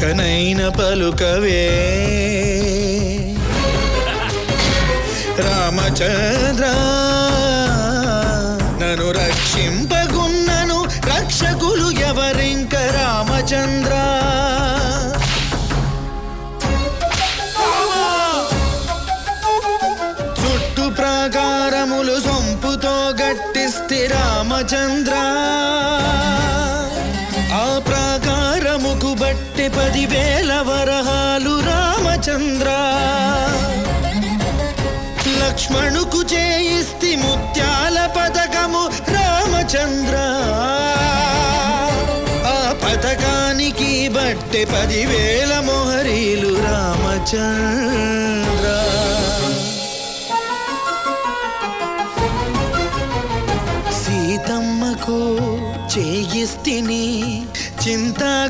ఇకనైన పలుకవే. రామచంద్ర నన్ను రక్షింపగున్నను రక్షకులు ఎవరింక రామచంద్ర? చుట్టు ప్రాకారములు సొంపుతో గట్టిస్తే రామచంద్ర. ప్రాకారముకు పదివేల వరహాలు రామచంద్ర. లక్ష్మణుకు చేయిస్తి ముత్యాల పథకము రామచంద్ర. ఆ పథకానికి బట్టి పదివేల మొహరీలు రామచంద్ర. సీతమ్మకు చేయిస్తిని చింత